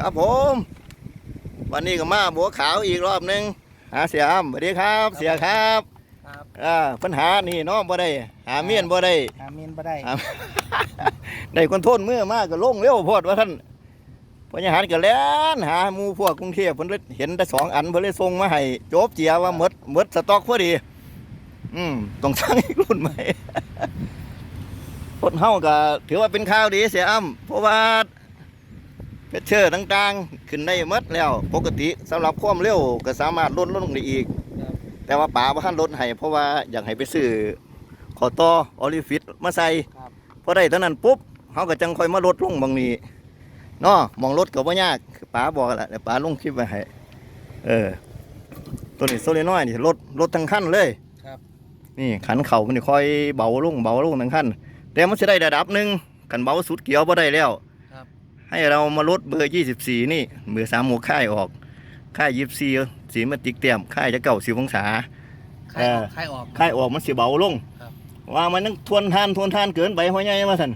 ครับผม วันนี้ก็มาบัวขาวอีกรอบหนึงหาเสียอ้ำสวัสดีครับ เสียครับครับอ่าปัญหานี่เน้องบ่ได้หาเมียนบ่ได้หาเมนบ่ได้หาได้คนโทษมือมากก็ลงเร็วโพดว่าท่านพญาหารก็แล่นหาหมู่พวกกรุงเทพเพิ่นเลยเห็นได้สองอันเพิ่นเลยส่งมาให้โจบเจียว่าหมดหมดสต็อกพอดี อืมต้องสั่งอีกรุ่นใหม่คนเฮาก็ถือว่าเป็นข่าวดีเสียอ้ำเพราะว่า เพชเชอร์ต่างๆ ขึ้นได้หมดแล้ว ปกติสำหรับความเร็วก็สามารถลดลดลงได้อีกครับแต่ว่าป๋าบ่ทันลดให้เพราะว่าอยากให้ไปซื้อขอต่อออลิฟิตมาใส่ครับพอได้เท่านั้นปุ๊บเขาก็จังค่อยมาลดลงบางนี้เนาะมองรถก็บ่ยากคือป๋าบอกแหละเดี๋ยวป๋าลงคลิปไว้ให้เออตัวนี้โซเลน้อยนี่ลดลดทั้งคันเลยครับนี่ขันเข่ามันนี่ค่อยเบาลงเบาลงทั้งคันแต่มันจะได้ระดับหนึ่งกันเบาสุดเกี่ยวบ่ได้แล้วครับ ให้เรามาลดเบอร์24 นี่เบอร์3หัวค่ายออก ค่าย24สีมาติกเต็มค่ายจะเก่าสิองศาคลายออกเออคลายออก ค่ายออกมันสิเบาลงครับว่ามันนั่งทวนทานทวนทานเกินไปหัวใหญ่มาท่าน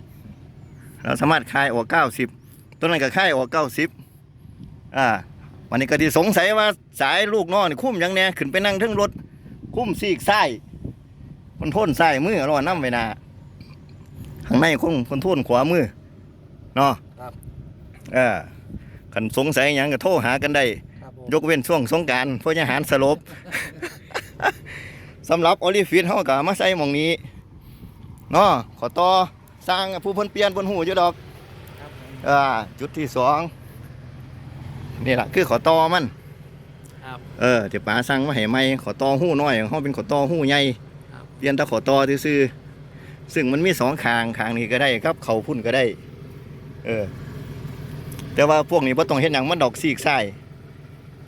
เราสามารถคายออก 90ต้นนั้นก็คายออก 90อ่าวันนี้ก็ที่สงสัยว่าสายลูกน้องนี่คุ้มหยังแน่ขึ้นไปนั่งเทั้งรถคุ้มซีกซ้ายคนโทนซ้ายมือรอน้ำไว้หนาข้างในคงคนโทนขวามือเนาะครับ เออคันสงสัยหยังก็โทรหากันได้ ครับผมยกเว้นช่วงสงกรารพวกอาหารสลบ สำหรับออลิฟิตเฮาก็เอามาใส่หมองนี้เนาะขอต่อสร้างผู้เพิ่นเปลี่ยนเพิ่นหูอยู่ดอก ครับผมอ่าจุดที่สองนี่ล่ะคือขอต่อมันครับ เออที่ป๋าสั่งมาให้ใหม่ขอต่อหูน้อยเฮาเป็นขอต่อหูใหญ่ครับ เปลี่ยนแต่ขอต่อซื่อๆซึ่งมันมีสองข้างข้างนี้ก็ได้ครับ เขาพุ่นก็ได้ เออ แต่ว่าพวกนี้บ่ต้องเฮ็ดหยังมันดอกซีกซ้าย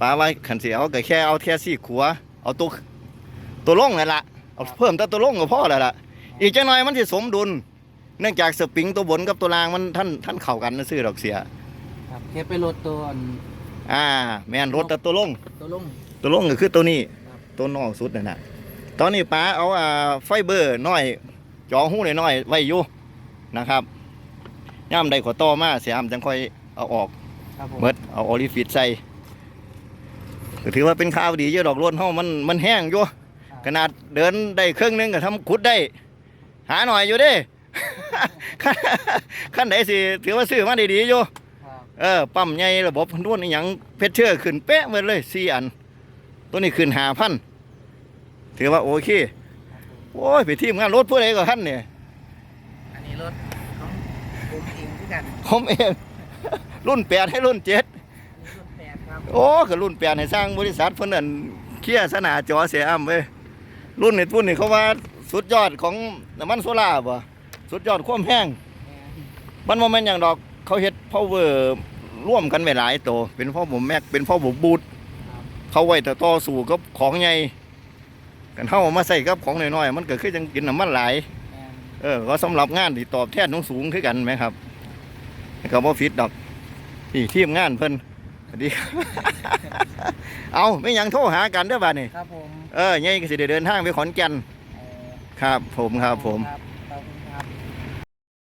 ป๋าว่าคันสิเอาก็แค่เอาแค่ซีกขวาเอาตัวตัวลงนั่นล่ะเอาเพิ่มแต่ตัวลงก็พอแล้วล่ะอีกจังหน่อยมันสิสมดุล เนื่องจากสปริงตัวบนกับตัวล่างมันท่านท่านเข้ากันซื่อดอกเสียครับแค่ไปลดตัวอันอ่า แม่นรถแต่ตัวลง ตัวลงตัวลงก็คือตัวนี้ครับตัวนอกสุดนั่นน่ะตอนนี้ป้าเอาอ่าไฟเบอร์น้อยจ่อหูน้อยๆไว้อยู่นะครับย่ามใดขอต่อมาเสียามจังค่อย เอาออกครับผมเมดเอาออลิฟิตใส่ก็ถือว่าเป็นข่าวดีเยอะดอกรถเฮามันมันแห้งอยู่ขนาดเดินได้ครึ่งหนึงก็ทำขุดได้ หาหน่อยอยู่เด้ขั้นขั้นไหนสิถือว่าซื้อมาดีๆอยู่ ครับเออปั๊มใหญ่ระบบนวดอหยังเพชรเชื่อขึ้นเป๊ะหมดเลยสี่อัน ตัวนี้ขึ้นหาพันถือว่าโอเคครับผมโอ้ยไปทีมงานรถผู้ใดก็ขั้นเนี่ยอันนี้รถของผมเองคือกันผมเอง รุ่นแปดให้รุ่นเจ็ดอันนี้รถแปดครับโอ้ก็รุ่นแปดให้สร้างบริษัทเพิ่นนั่นเคลียร์สนาจอเสียอ้ำเว้ยรุ่นนี้รุ่นนี้เขาว่าสุดยอดของน้ำมันโซล่าร์บ่สุดยอดความแห้งแม่นมันโมเมนอย่างดอกเขาเฮ็ดพาวเวอร์ร่วมกันไม่หลายตัวเป็นพ่อผมแม็กเป็นพ่อผมบูทครับเขาไว้แต่ต่อสู่กับของใหญ่กันเฮาเอามาใส่กับของน้อยๆมันก็คือจังกินน้ำมันหลายแม่นเออก็สำหรับงานที่ตอบแทนสูงสูงคือกันไหมครับก็บ่ฟิตดอก นี่ทีมงานเพิ่นสวัสดี เอาไม่หยังโทรหากันเด้อบัดนี้ครับผม เออใหญ่ก็สิได้เดินทางไปขอนแก่น เอ่อครับผมครับผม ครับ